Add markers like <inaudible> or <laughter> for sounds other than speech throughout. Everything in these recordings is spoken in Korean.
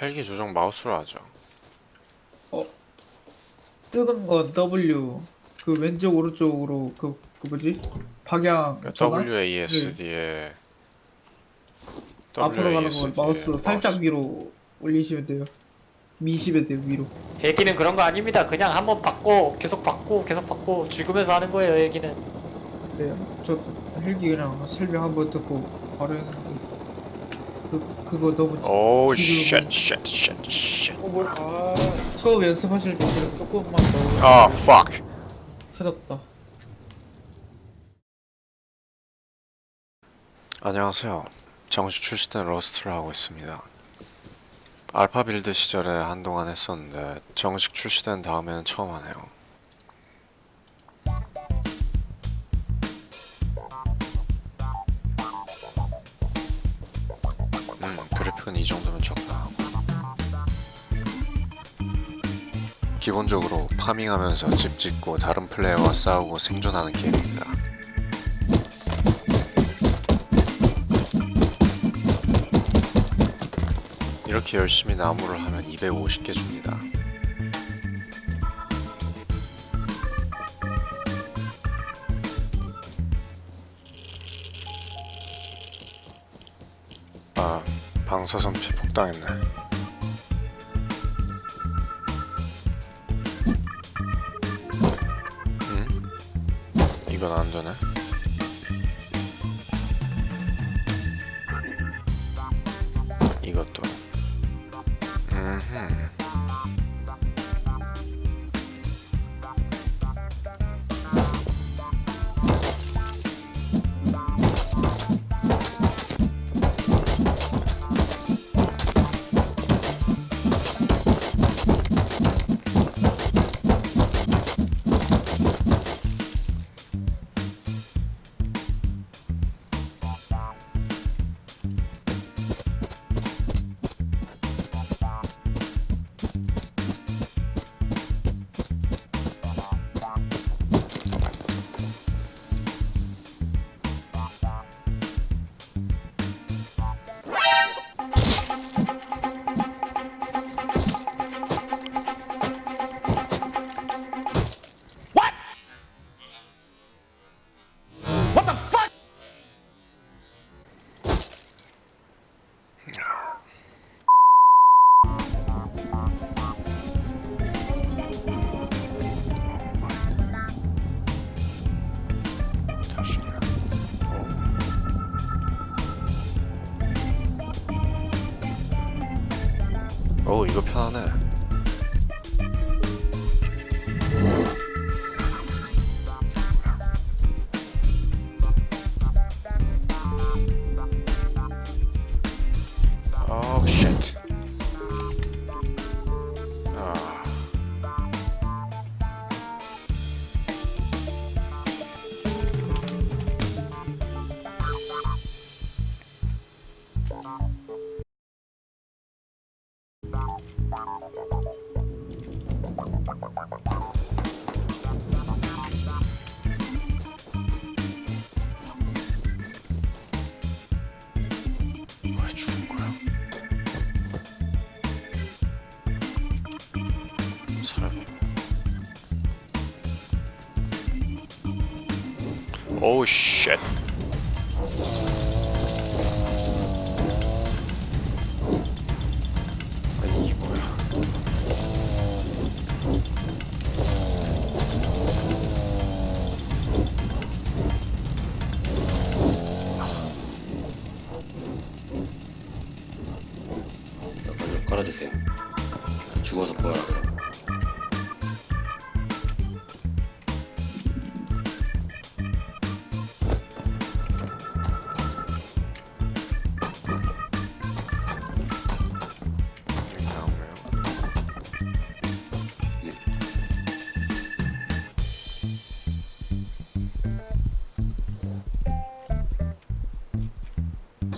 헬기 조정 마우스로 하죠. 뜨는 건 W 그 왼쪽 오른쪽으로 그, 그 뭐지 방향 전환? WASD에 앞으로 가는 거 마우스 살짝 위로 올리시면 돼요 미시면 돼요 위로 헬기는 그런 거 아닙니다. 그냥 한번 받고 계속 받고 계속 받고 죽으면서 하는 거예요. 헬기는. 네, 저 헬기 그냥 설명 한번 듣고 바로 했는데 그 그거 너무 오우 뒤로 쉣, 쉣, 쉣, 쉣. 어아 처음 연습하실 때 그냥 조금만 더 아, fuck. 터졌다 안녕하세요. 정식 출시된 러스트를 하고 있습니다. 알파 빌드 시절에 한동안 했었는데 정식 출시된 다음에는 처음 하네요. 그래픽은 이 정도면 적당하고. 기본적으로 파밍하면서 집 짓고 다른 플레이어와 싸우고 생존하는 게임입니다. 이렇게 열심히 나무를 하면 250개 줍니다. 방사선 피 폭당했네. 응? 이건 안 되네. 오. 오, 이거 편하네. 오우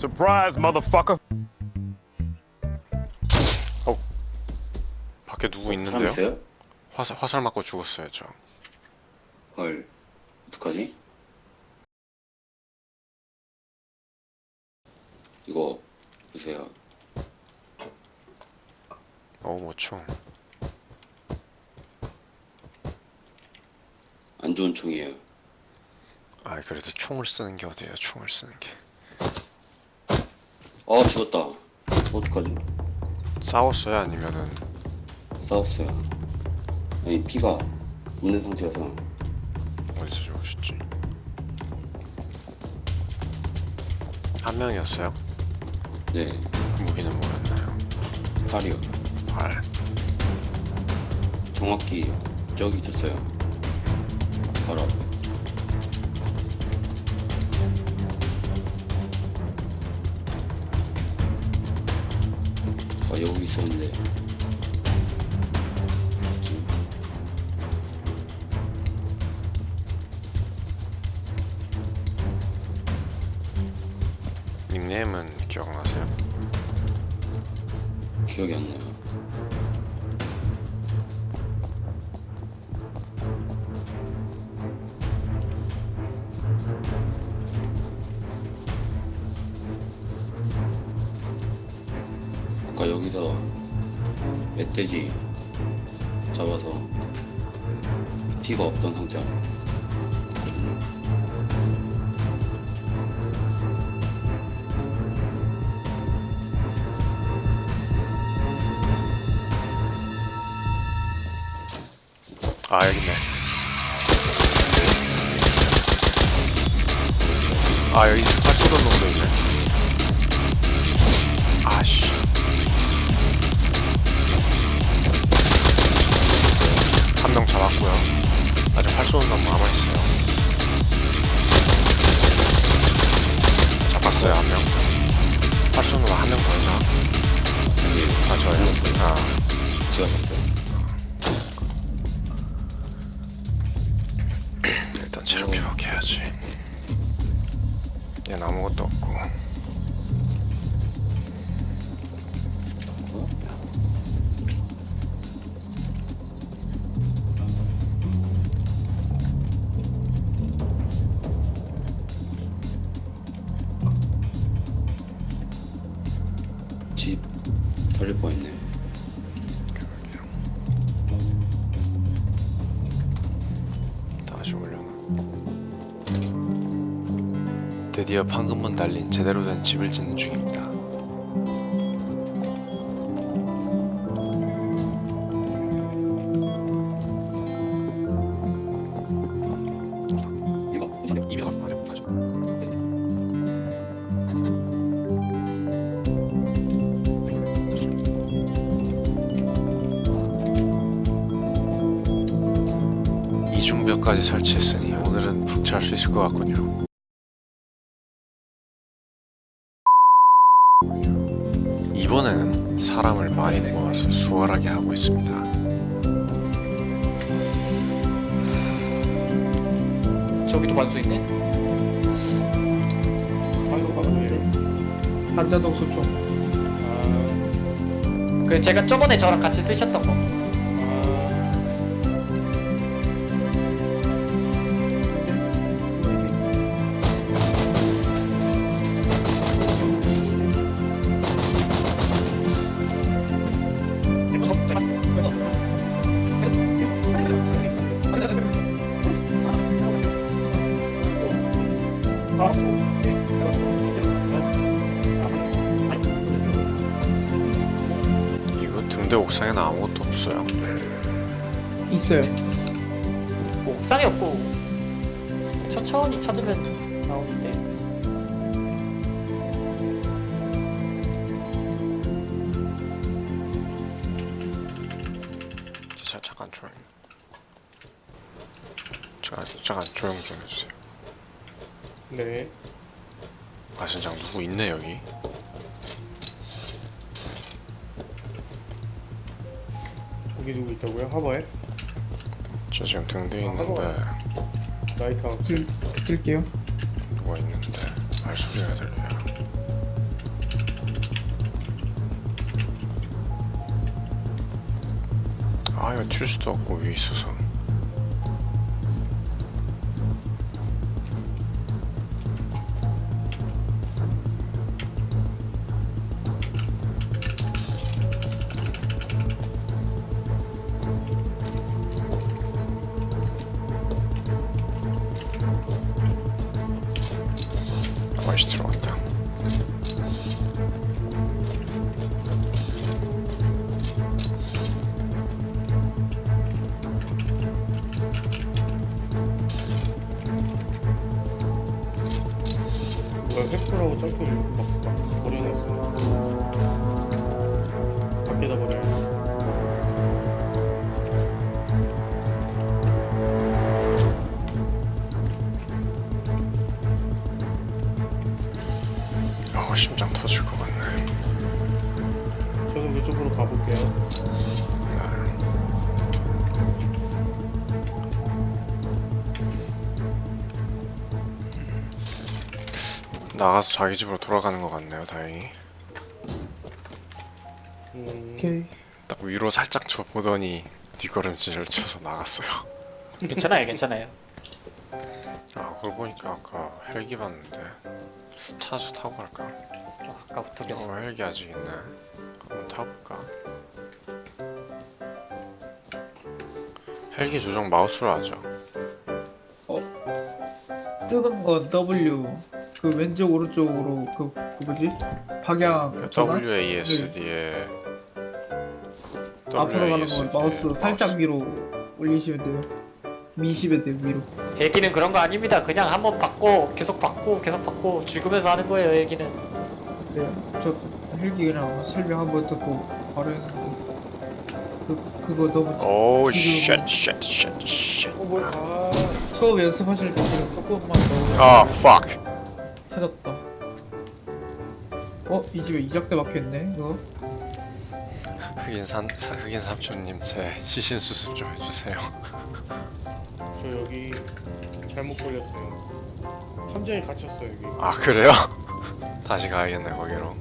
Surprise, motherfucker. 밖에 누구 사람 있는데요? 있어요? 화살 화살 맞고 죽었어요 저. 헐. 어떡하지? 이거 보세요. 어, 뭐총 안 좋은 총이에요. 아, 그래도 총을 쓰는 게 어디야? 총을 쓰는 게. 아 죽었다. 어떡하지? 싸웠어요? 아니면은 싸웠어요. 아니 피가 없는 상태여서 어디서 죽으셨지? 한 명이었어요? 네 무기는 뭐였나요? 팔이요. 활. 정확히 저기 있었어요. 바로 앞에. 여기 있었는데. 지금 닉네임은 기억나세요? 기억이 안 나요. 멧돼지 잡아서 피가 없던 상태. 아 여기 있네. 아 여기 팔 쏘던 놈도 있네. 일단 체력 회복해야지. 얘는 아무것도 없고. 어? 집 털릴 뻔했네. 드디어 방금만 달린 제대로 된 집을 짓는 중입니다. 이중벽까지 설치했으니 오늘은 푹잘수 있을 것 같군요. 저기도 관수 있네. 한자동 소총. 그 제가 저번에 저랑 같이 쓰셨던 거. 있어요. 뭐 옥상에 없고 천천히 찾으면 나오는데. 진짜 잠깐 조용. 잠깐 잠깐 조용 좀 해주세요. 네. 아 진짜 누구 있네 여기. 거기 누구 있다고요? 하버에? 저 지금 등대 아, 있는데 나이트하우스. 들, 들게요. 누가 있는데 말소리가 들려요. 아 이거 튈 수도 없고 위에 있어서. 횃불하고 점프를 막, 막 버려놨어요. 밖에다 버려요. 어 심장 터질 것 같네. 저는 그쪽으로 가볼게요. 나가서 자기 집으로 돌아가는 것 같네요. 다행히. 음, 오케이. 딱 위로 살짝 쳐 보더니 뒷걸음질을 쳐서 나갔어요. <laughs> 괜찮아요 괜찮아요 아 그러고 보니까 아까 헬기 봤는데 차주 타고 갈까? 아까부터 계속 어 헬기 아직 있네. 한번 타볼까? 헬기 조정 마우스로 하죠. 뜨는 건 W. 그 왼쪽 오른쪽으로 그, 그 뭐지? 방향 전환? WASD에 앞으로 가는 거 마우스 살짝 위로 올리시면 돼요. 미시면 돼요 위로. 헬기는 그런 거 아닙니다 그냥 한번 받고 계속 받고 계속 받고 죽으면서 하는 거예요 헬기는 네, 저 헬기 그냥 설명 한번 듣고 바로 했는데 그 그거 너무 오우 지금- 쉣쉣 쉣 쉣 어, 뭐야. 아, 처음 연습하실 때 그냥 조금만 더 아 fuck 찾았다. 어? 이 집에 이작대 막혀있네 그거? 흑인 삼 흑인 삼촌님 제 시신 수습 좀 해주세요. 저 여기 잘못 걸렸어요. 함정에 갇혔어요, 여기. 아 그래요? <laughs> 다시 가야겠네 거기로.